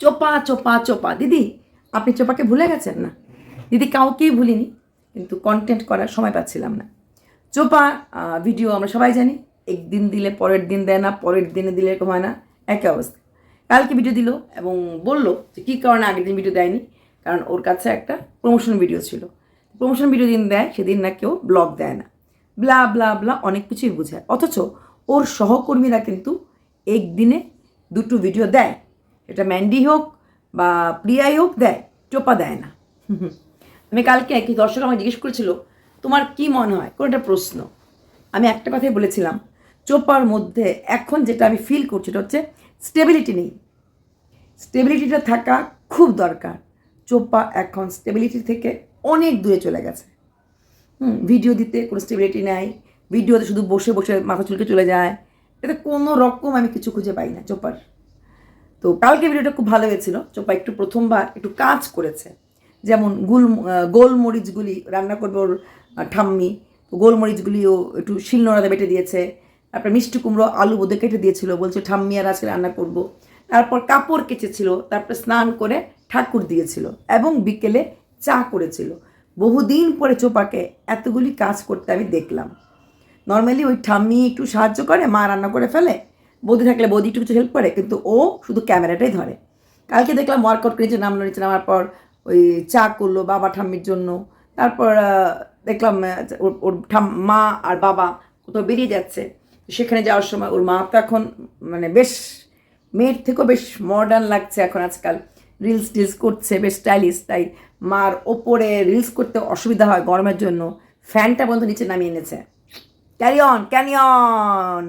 চোপা চোপা চোপা। দিদি, আপনি চোপাকে ভুলে গেছেন না? দিদি কাউকেই ভুলিনি, কিন্তু কন্টেন্ট করার সময় পাচ্ছিলাম না। চোপা ভিডিও আমরা সবাই জানি, একদিন দিলে পরের দিন দেয় না, পরের দিনে দিলে এরকম হয় না, একই অবস্থা। কালকে ভিডিও দিল এবং বলল যে কী কারণে আগের দিন ভিডিও দেয়নি, কারণ ওর কাছে একটা প্রমোশন ভিডিও ছিল। প্রমোশন ভিডিও দিন দেয়, সেদিন না কেউ ব্লগ দেয় না। ব্লা ব্লা ব্লা অনেক কিছুই বোঝায়। অথচ ওর সহকর্মীরা কিন্তু একদিনে দুটো ভিডিও দেয়। এটা ম্যান্ডি হোক বা প্রিয়াই হোক, দেয়, চোপা দেয় না। আমি কালকে একই দর্শক আমাকে জিজ্ঞেস করেছিল, তোমার কি মনে হয়? কোনো একটা প্রশ্ন। আমি একটা কথাই বলেছিলাম, চোপার মধ্যে এখন যেটা আমি ফিল করছি এটা হচ্ছে স্টেবিলিটি নেই। স্টেবিলিটিটা থাকা খুব দরকার। চোপা এখন স্টেবিলিটি থেকে অনেক দূরে চলে গেছে। হুম ভিডিও দিতে কোনো স্টেবিলিটি নেই ভিডিওতে শুধু বসে বসে মাথা চুলকে চলে যায়। এতে কোনো রকম আমি কিছু খুঁজে পাই না চোপার। তো কালকে ভিডিওটা খুব ভালো হয়েছিল। চোপা একটু প্রথমবার একটু কাজ করেছে। যেমন গুল গোলমরিচগুলি রান্না করবে ওর ঠাম্মি। গোলমরিচগুলিও একটু শিলনোড়াতে বেটে দিয়েছে। তারপর মিষ্টি কুমড়ো, আলু বোধে কেটে দিয়েছিল। বলছে, ঠাম্মি আর আজকে রান্না করব। তারপর কাপড় কেচেছিল। তারপর স্নান করে ঠাকুর দিয়েছিল এবং বিকেলে চা করেছিল। বহুদিন পরে চোপাকে এতগুলি কাজ করতে আমি দেখলাম। নর্মালি ওই ঠাম্মি একটু সাহায্য করে, মা রান্না করে ফেলে। বৌদি থাকলে বৌদি একটু কিছু হেল্প করে, কিন্তু ও শুধু ক্যামেরাটাই ধরে। কালকে দেখলাম ওয়ার্কআউট করে নিচে নামলো নিচে, নামার পর ওই চা করল বাবা ঠাম্মির জন্য। তারপর দেখলাম ওর ঠাম, মা আর বাবা কোথাও বেরিয়ে যাচ্ছে। সেখানে যাওয়ার সময় ওর মা তো এখন মানে বেশ, মেয়ের থেকেও বেশ মডার্ন লাগছে এখন আজকাল। রিলস টিলস করছে, বেশ স্টাইলিশ তাই মার ওপরে রিলস করতে অসুবিধা হয় গরমের জন্য। ফ্যানটা বন্ধু নিচে নামিয়ে এনেছে। ক্যারি অন ক্যারি অন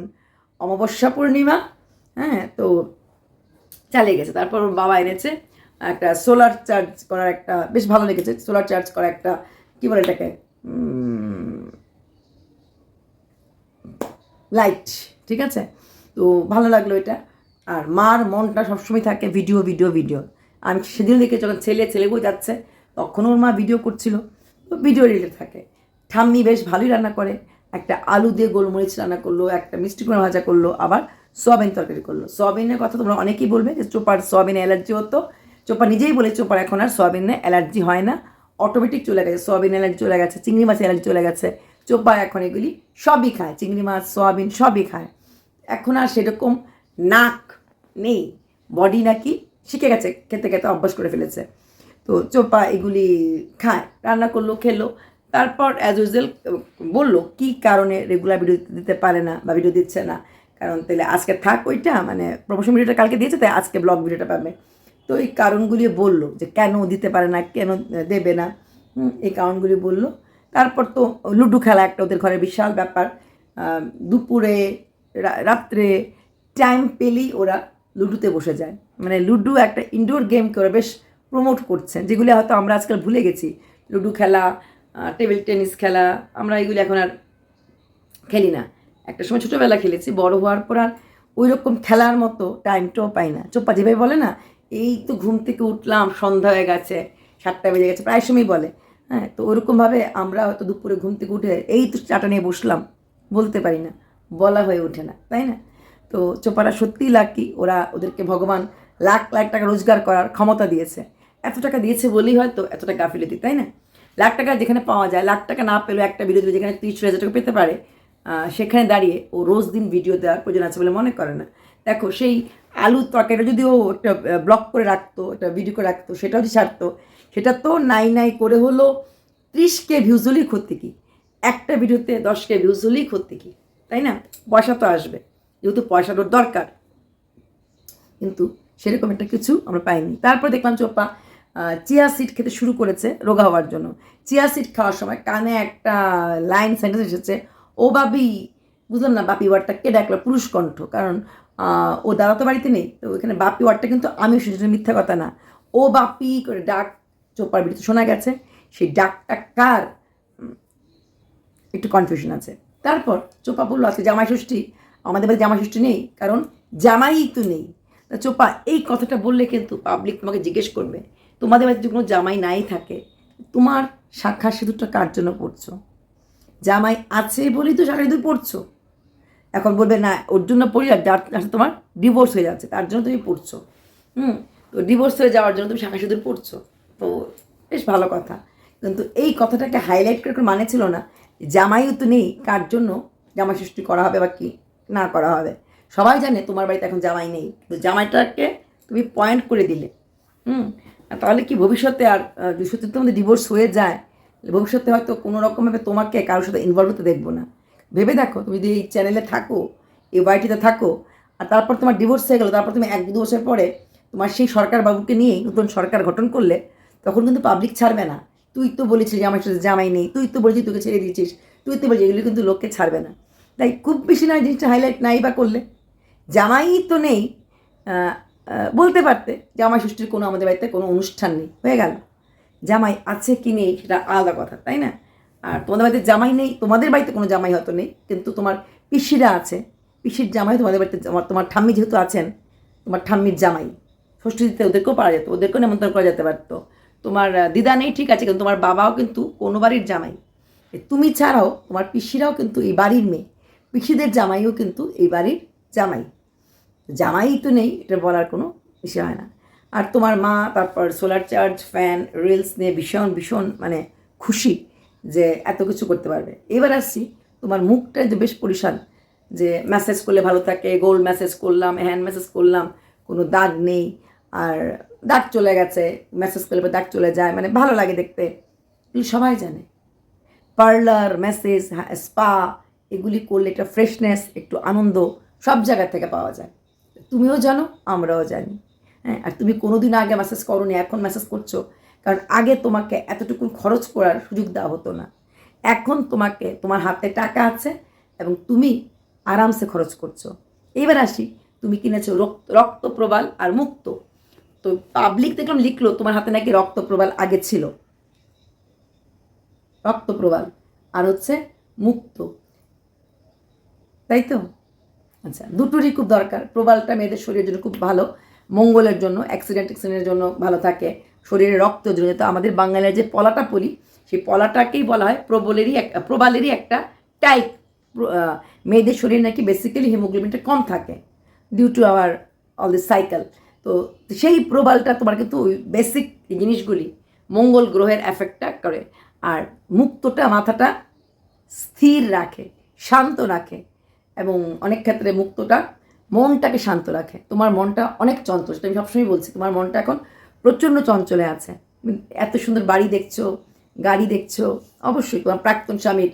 অমাবস্যা পূর্ণিমা হ্যাঁ তো চালিয়ে গেছে। তারপর বাবা এনেছে একটা সোলার চার্জ করার একটা, বেশ ভালো লেগেছে সোলার চার্জ করা একটা, কী বলে এটাকে? লাইট ঠিক আছে? তো ভালো লাগল এটা। আর মার মনটা সবসময় থাকে ভিডিও ভিডিও ভিডিও আমি সেদিন দেখে যখন ছেলে ছেলে বই যাচ্ছে তখন ওর মা ভিডিও করছিল। তো ভিডিও রিলেটেড থাকে। ঠাম্মি বেশ ভালোই রান্না করে। একটা আলু দিয়ে গোলমরিচ রান্না করল, একটা মিষ্টি কুমড়া ভাজা করল, আবার সোয়াবিন তরকারি করল। সোয়াবিনের কথা তোমরা অনেকেই বলবে যে চোপার সোয়াবিনে অ্যালার্জি হতো। চোপা নিজেই বলে চোপার এখন আর সোয়াবিনে অ্যালার্জি হয় না। অটোমেটিক চলে গেছে, সোয়াবিন অ্যালার্জি চলে গেছে, চিংড়ি মাছ অ্যালার্জি চলে গেছে। চোপা এখন এগুলি সবই খায়, চিংড়ি মাছ, সোয়াবিন সবই খায়। এখন আর সেরকম নাক নেই, বডি নাকি শিখে গেছে, খেতে খেতে অভ্যাস করে ফেলেছে। তো চোপা এগুলি খায়, রান্না করল, খেলো। তারপর অ্যাজ ইউজুয়াল বলল, কী কারণে রেগুলার ভিডিও দিতে পারে না বা ভিডিও দিচ্ছে না? কারণ তাহলে আজকে থাক ওইটা মানে প্রমোশন ভিডিওটা কালকে দিয়েছে, তাই আজকে ব্লগ ভিডিওটা পাবে। তো এই কারণগুলি বলল যে, কেন দিতে পারে না, কেন দেবে না? এই কারণগুলি বলল। তারপর তো লুডো খেলা একটা ওদের ঘরে বিশাল ব্যাপার। দুপুরে রাত্রে টাইম পেলেই ওরা লুডোতে বসে যায়। মানে লুডো একটা ইনডোর গেমকে ওরা বেশ প্রমোট করছেন যেগুলি হয়তো আমরা আজকাল ভুলে গেছি। লুডো খেলা টেবিল টেনিস খেলা, আমরা এগুলি এখন আর খেলি না। একটা সময় ছোটোবেলা খেলেছি, বড় হওয়ার পর আর ওই রকম খেলার মতো টাইমটাও পাই না। চোপ্পা যেভাবে বলে না, এই তো ঘুম থেকে উঠলাম, সন্ধ্যা হয়ে গেছে, সাতটা বেজে গেছে, প্রায় সময় বলে। হ্যাঁ তো ওরকমভাবে আমরা হয়তো দুপুরে ঘুম থেকে উঠে এই তো চাটা নিয়ে বসলাম, বলতে পারি না, বলা হয়ে ওঠে না, তাই না? তো চোপারা সত্যিই লাকি ওরা ওদেরকে ভগবান লাখ লাখ টাকা রোজগার করার ক্ষমতা দিয়েছে। এত টাকা দিয়েছে বলেই হয়তো এতটা গাফিলতি, তাই না? লাখ টাকা যেখানে পাওয়া যায়, লাখ টাকা না পেলেও একটা ভিডিও দিলে যেখানে তিরিশ হাজার টাকা পেতে পারে সেখানে দাঁড়িয়ে ও রোজ দিন ভিডিও দেওয়ার প্রয়োজন আছে বলে মনে করে না। দেখো, সেই আলুর তরকারিটা যদি ও একটা ব্লক করে রাখতো, একটা ভিডিও করে রাখতো, সেটাও যদি ছাড়তো, সেটা তো নাই নাই করে হলো ত্রিশ কে ভিউজ হলেই ক্ষতি কি? একটা ভিডিওতে দশ কে ভিউজ হলেই ক্ষতি কি? তাই না? পয়সা তো আসবে, যেহেতু পয়সার ওর দরকার। কিন্তু সেরকম একটা কিছু আমরা পাইনি। তারপর দেখলাম চোপা চিয়া সিড খেতে শুরু করেছে রোগা হওয়ার জন্য। চিয়া সিড খাওয়ার সময় কানে একটা লাইন সেন্টেন্স এসেছে, ও বাবি, বুঝলাম না বাপি ওয়ার্ডটা কে ডাকলো, পুরুষ কণ্ঠ। কারণ ও দাদা তো বাড়িতে নেই, তো এখানে বাপি ওয়ার্ডটা কিন্তু আমি শুনেছি মিথ্যা কথা না। ও বাপি, করে ডাক চোপার বিড়িতে শোনা গেছে, সেই ডাকটা কার? একটু কনফিউশন আছে। তারপর চোপা বলল, আজকে জামাই ষষ্ঠী, আমাদের বাড়ি জামাই ষষ্ঠী নেই, কারণ জামাই তো নেই। তা চোপা এই কথাটা বললে কিন্তু পাবলিক তোমাকে জিজ্ঞেস করবে তোমাদের বাড়িতে যদি কোনো জামাই নাই থাকে, তোমার শাখা সিঁদুরটা কার জন্য পড়ছো? জামাই আছে বলেই তো শাখা সিঁদুর পড়ছো। এখন বলবে, না, ওর জন্য পড়ি আর যার তোমার ডিভোর্স হয়ে যাচ্ছে, তার জন্য তুমি পড়ছো। হুম, তো ডিভোর্স হয়ে যাওয়ার জন্য তুমি শাখা সিঁদুর পড়ছো। তো বেশ ভালো কথা। কিন্তু এই কথাটাকে হাইলাইট করে মানে ছিল না। জামাইও তো নেই, কার জন্য জামাই সৃষ্টি করা হবে বা কি? না করা হবে। সবাই জানে তোমার বাড়িতে এখন জামাই নেই। তো জামাইটাকে তুমি পয়েন্ট করে দিলে। হুম তাহলে কি ভবিষ্যতে আর সত্যি তোমাদের ডিভোর্স হয়ে যায় ভবিষ্যতে হয়তো কোনো রকমভাবে তোমাকে কারোর সাথে ইনভলভ হতে দেখব না। ভেবে দেখো, তুমি যদি এই চ্যানেলে থাকো, এই বাড়িটিতে থাকো, আর তারপর তোমার ডিভোর্স হয়ে গেলো, তারপর তুমি এক দু বছর পরে তোমার সেই সরকার বাবুকে নিয়েই নতুন সরকার গঠন করলে, তখন কিন্তু পাবলিক ছাড়বে না। তুই তো বলেছিস আমার সাথে জামাই নেই, তুই তো বলেছিস তোকে ছেড়ে দিয়েছিস, তুই তো বলছিস এগুলো কিন্তু লোককে ছাড়বে না। তাই খুব বেশি নয়, জিনিসটা হাইলাইট নাই বা করলে। জামাই তো নেই বলতে পারতে, জামাই ষষ্ঠীর কোনো আমাদের বাড়িতে কোনো অনুষ্ঠান নেই। হয়ে গেল। জামাই আছে কি নেই সেটা আলাদা কথা, তাই না? আর তোমাদের বাড়িতে জামাই নেই, তোমাদের বাড়িতে কোনো জামাই হয়তো নেই, কিন্তু তোমার পিসিরা আছে। পিসির জামাই তোমাদের বাড়িতে, তোমার ঠাম্মি যেহেতু আছেন, তোমার ঠাম্মির জামাই। ষষ্ঠী দিতে ওদেরকেও পারা যেত, ওদেরকেও নেমন্তন্ন করা যেতে পারতো। তোমার দিদা নেই, ঠিক আছে, কিন্তু তোমার বাবাও কিন্তু কোনো বাড়ির জামাই। তুমি ছাড়াও তোমার পিসিরাও কিন্তু এই বাড়ির মেয়ে। পিসিদের জামাইও কিন্তু এই বাড়ির জামাই। জামাই তো নেই, এটা বলার কোনো বিষয় হয় না। আর তোমার মা, তারপর সোলার চার্জ ফ্যান রিলস নিয়ে ভীষণ ভীষণ মানে খুশি যে এত কিছু করতে পারবে। এবার আসছি তোমার মুখটা যে বেশ পরিশান, যে মেসেজ করলে ভালো থাকে গোল্ড মেসেজ করলাম হ্যান্ড মেসেজ করলাম, কোনো দাগ নেই, আর দাগ চলে গেছে মেসেজ করলে দাগ চলে যায় মানে ভালো লাগে দেখতে। এগুলো সবাই জানে। পার্লার মেসেজ স্পা এগুলি করলে একটা ফ্রেশনেস একটু আনন্দ সব জায়গা থেকে পাওয়া যায়। তুমিও জানো, আমরাও জানি। হ্যাঁ আর তুমি কোনোদিন আগে মেসেজ করোনি, এখন মেসেজ করছ। কারণ আগে তোমাকে এতটুকু খরচ করার সুযোগ দেওয়া হতো না। এখন তোমাকে, তোমার হাতে টাকা আছে এবং তুমি আরামসে খরচ করছ। এবার আসি, তুমি কিনেছো রক্ত রক্ত প্রবাল আর মুক্ত। তো পাবলিক দেখলাম লিখলো, তোমার হাতে নাকি রক্ত প্রবাল আগে ছিল। রক্ত প্রবাল আর হচ্ছে মুক্ত। তাই তো? আচ্ছা দুটোরই খুব দরকার। প্রবালটা মেয়েদের শরীরের জন্য খুব ভালো, মঙ্গলের জন্য অ্যাক্সিডেন্ট অ্যাক্সিডেন্টের জন্য ভালো থাকে। শরীরে রক্ত জন্য তো আমাদের বাঙালির যে পলাটা পলি সেই পলাটাকেই বলা হয় প্রবলেরই এক, প্রবালেরই একটা টাইপ মেয়েদের শরীরে নাকি বেসিক্যালি হিমোগ্লোবিনটা কম থাকে due to our all this cycle তো সেই প্রবালটা তোমার কিন্তু ওই বেসিক জিনিসগুলি মঙ্গল গ্রহের এফেক্টটা করে। আর মুক্তটা মাথাটা স্থির রাখে, শান্ত রাখে। এবং অনেক ক্ষেত্রে মুক্তটা মনটাকে শান্ত রাখে। তোমার মনটা অনেক চঞ্চল সেটা আমি সবসময় বলছি তোমার মনটা এখন প্রচণ্ড চঞ্চলে আছে। এত সুন্দর বাড়ি দেখছ গাড়ি দেখছ অবশ্যই তোমার প্রাক্তন স্বামীর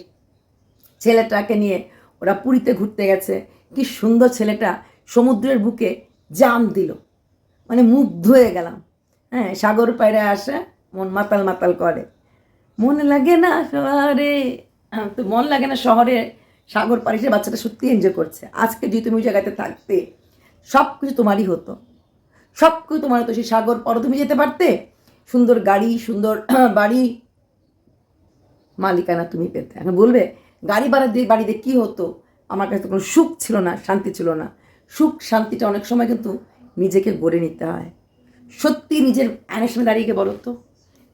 ছেলেটাকে নিয়ে ওরা পুরীতে ঘুরতে গেছে কি সুন্দর ছেলেটা সমুদ্রের বুকে জাম দিল মানে মুগ্ধ হয়ে গেলাম। হ্যাঁ সাগর পায়রে আসে মন মাতাল মাতাল করে। মন লাগে না শহরে হ্যাঁ, তো মন লাগে না শহরে সাগর পাড়ে সে বাচ্চাটা সত্যি এনজয় করছে। আজকে যদি তুমি ওই জায়গাতে থাকতে সব কিছু তোমারই হতো। সব কিছু তোমার হতো। সেই সাগর পর তুমি যেতে পারতে, সুন্দর গাড়ি, সুন্দর বাড়ি। মালিকানা তুমি পেতে। এখন বলবে, গাড়ি ভাড়া দিয়ে বাড়িতে কী হতো? আমার কাছে কোনো সুখ ছিল না, শান্তি ছিল না। সুখ, শান্তিটা অনেক সময় কিন্তু নিজেকে গড়ে নিতে হয়। সত্যি নিজের আয়নের সামনে দাঁড়িয়ে বলো তো,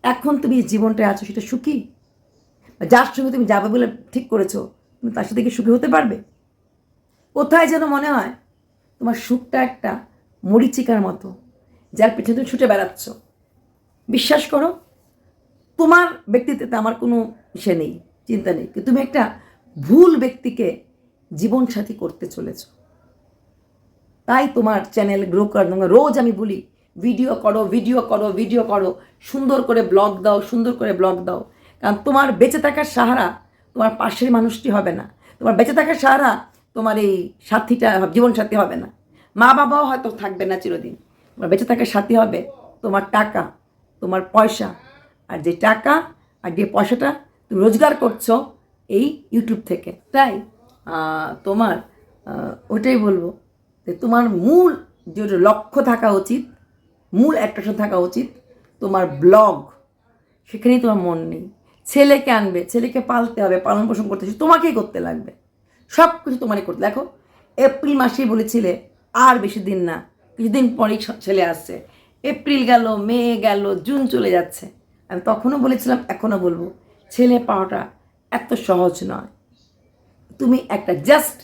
এখন তুমি জীবনটায় আছো সেটা সুখী? যার সঙ্গে তুমি যাবে বলে ঠিক করেছ তুমি তার সাথে কি সুখী হতে পারবে? কোথায় যেন মনে হয় তোমার সুখটা একটা মরিচিকার মতো, যার পেছনে তুমি ছুটে বেড়াচ্ছ। বিশ্বাস করো, তোমার ব্যক্তিত্বে আমার কোনো ইসে নেই, চিন্তা নেই, কিন্তু তুমি একটা ভুল ব্যক্তিকে জীবনসাথী করতে চলেছ। তাই তোমার চ্যানেল গ্রো করার রোজ আমি বলি, ভিডিও করো ভিডিও করো ভিডিও করো, সুন্দর করে ব্লগ দাও, সুন্দর করে ব্লগ দাও, কারণ তোমার বেঁচে থাকার সাহারা তোমার পাশের মানুষটি হবে না। তোমার বেঁচে থাকার সারা তোমার এই সাথীটা জীবন সাথী হবে না। মা বাবাও হয়তো থাকবে না চিরদিন। তোমার বেঁচে থাকার সাথী হবে তোমার টাকা, তোমার পয়সা। আর যে টাকা আর যে পয়সাটা তুমি রোজগার করছ এই ইউটিউব থেকে। তাই তোমার ওটাই বলব যে তোমার মূল যে লক্ষ্য থাকা উচিত, মূল অ্যাট্রাকশন থাকা উচিত, তোমার ব্লগ সেখানেই তোমার মন নেই। ছেলেকে আনবে ছেলেকে পালতে হবে পালন পোষণ করতে হবে, তোমাকেই করতে লাগবে। সব কিছু তোমারই করতে দেখো এপ্রিল মাসেই বলেছিলে আর বেশি দিন না কিছুদিন পরেই ছেলে আসছে। এপ্রিল গেল মে গেল জুন চলে যাচ্ছে। আমি তখনও বলেছিলাম এখনও বলব ছেলে পাওয়াটা এত সহজ নয়। তুমি একটা জাস্ট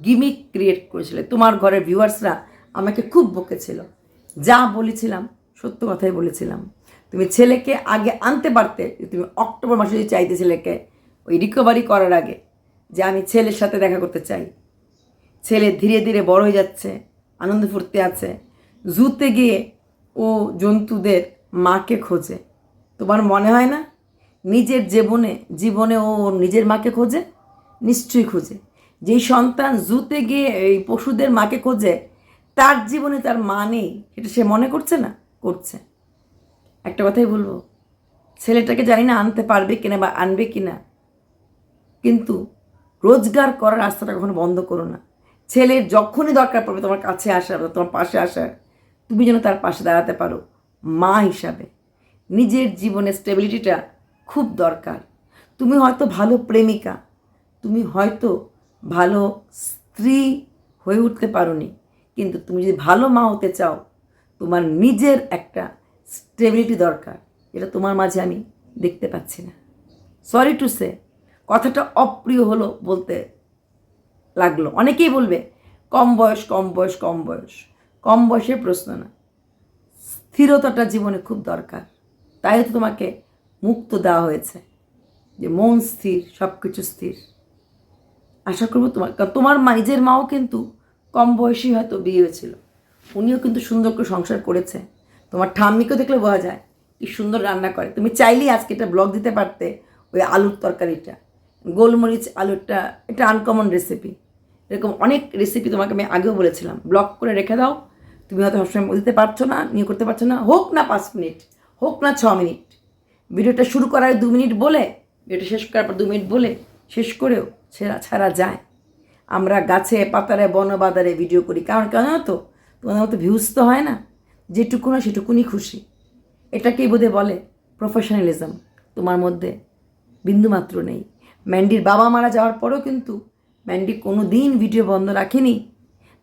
গিমিক ক্রিয়েট করেছিলে। তোমার ঘরের ভিউয়ার্সরা আমাকে খুব বকেছিল। যা বলেছিলাম সত্য কথাই বলেছিলাম। তুমি ছেলেকে আগে আনতে পারতে তুমি অক্টোবর মাসে যদি চাইতে ছেলেকে, ওই রিকভারি করার আগে যে আমি ছেলের সাথে দেখা করতে চাই। ছেলে ধীরে ধীরে বড় হয়ে যাচ্ছে, আনন্দ ফুর্তি আছে। জুতে গিয়ে ও জন্তুদের মাকে খোঁজে। তোমার মনে হয় না? নিজের জীবনে জীবনে ও নিজের মাকে খোঁজে? নিশ্চয়ই খোঁজে। যেই সন্তান জুতে গিয়ে এই পশুদের মাকে খোঁজে, তার জীবনে তার মা নেই সেটা সে মনে করছে না? করছে। একটা কথাই বলব, ছেলেটাকে জানি না আনতে পারবে কিনা বা আনবে কিনা, কিন্তু রোজগার করার রাস্তাটা কখনো বন্ধ করো না। ছেলের যখনই দরকার পড়বে তোমার কাছে আসার, তোমার পাশে আসার, তুমি যেন তার পাশে দাঁড়াতে পারো, মা হিসাবে। নিজের জীবনের স্টেবিলিটিটা খুব দরকার। তুমি হয়তো ভালো প্রেমিকা, তুমি হয়তো ভালো স্ত্রী হয়ে উঠতে পারোনি, কিন্তু তুমি যদি ভালো মা হতে চাও, তোমার নিজের একটা স্টেবিলিটি দরকার। যেটা তোমার মাঝে আমি দেখতে পাচ্ছি না। সরি টু সে কথাটা অপ্রিয় হলো বলতে লাগল। অনেকেই বলবে, কম বয়স কম বয়স কম বয়স। কম বয়সের প্রশ্ন না। স্থিরতাটা জীবনে খুব দরকার। তাই তো তোমাকে মুক্ত দেওয়া হয়েছে যে মন স্থির সব কিছু স্থির। আশা করব তোমার তোমার নিজের মাও কিন্তু কম বয়সী হয়তো বিয়ে হয়েছিল। উনিও কিন্তু সুন্দর করে সংসার করেছে। তোমার ঠাম্মিকেও দেখলে বোঝা যায় কি সুন্দর রান্না করে। তুমি চাইলেই আজকে এটা ব্লগ দিতে পারতে ওই আলুর তরকারিটা। গোলমরিচ, আলুরটা, এটা আনকমন রেসিপি এরকম অনেক রেসিপি তোমাকে আমি আগেও বলেছিলাম। ব্লগ করে রেখে দাও। তুমি হয়তো সবসময় দিতে পারছ না, নিয়ে করতে পারছ না। হোক না পাঁচ মিনিট, হোক না ছ মিনিট। ভিডিওটা শুরু করার দু মিনিট বলে, ভিডিওটা শেষ করার পর দু মিনিট বলে, শেষ করেও ছেড়া, ছাড়া যায়। আমরা গাছে পাতারে বনবাদারে ভিডিও করি। কারণ কেন তো? তোমাদের মতো ভিউজ তো হয় না। যেটুকু না সেটুকুনি খুশি। এটাকেই বোধে বলে প্রফেশনালিজম তোমার মধ্যে বিন্দুমাত্র নেই। ম্যান্ডির বাবা মারা যাওয়ার পরেও কিন্তু ম্যান্ডি কোনো দিন ভিডিও বন্ধ রাখেনি।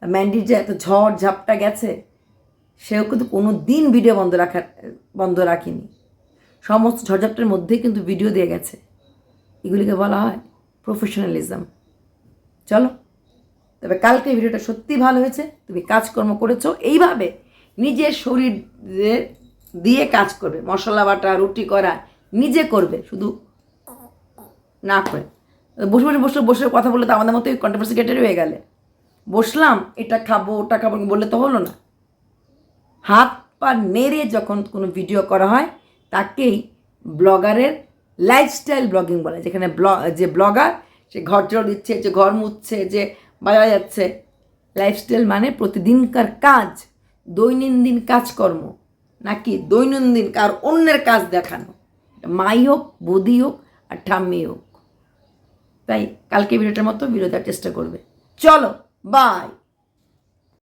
ম্যান্ডির যে এত ঝড় ঝাপটা গেছে, সেও কিন্তু কোনো দিন ভিডিও বন্ধ রাখা, বন্ধ রাখেনি। সমস্ত ঝড়ঝাপটার মধ্যেই কিন্তু ভিডিও দিয়ে গেছে। এগুলিকে বলা হয় প্রফেশনালিজম চলো, তবে কালকে ভিডিওটা সত্যি ভালো হয়েছে। তুমি কাজকর্ম করেছ। এইভাবে নিজের শরীর দিয়ে কাজ করবে। মশলা বাটা, রুটি করা, নিজে করবে, শুধু না করে। বসে বসে বসে বসে কথা বললে তো আমাদের মতো কন্ট্রোভার্সি গেটের হয়ে গেলে। বসলাম, এটা খাব, ওটা খাব বললে তো হলো না। হাত পা নেড়ে যখন কোনো ভিডিও করা হয়, তাকেই ব্লগারের লাইফস্টাইল ব্লগিং বলে, যেখানে ব্ল, যে ব্লগার, সে ঘর জল দিচ্ছে, যে ঘর মুছছে, যে বাজারে যাচ্ছে। লাইফস্টাইল মানে প্রতিদিনকার কাজ। দৈনন্দিন কাজকর্ম, নাকি দৈনন্দিন কার অন্যের কাজ দেখানো? মাই হোক, বৌদি হোক, আর ঠাম্মি হোক। তাই কালকে ভিডিওটার মতো ভিডিও দেওয়ার চেষ্টা করবে। চলো বাই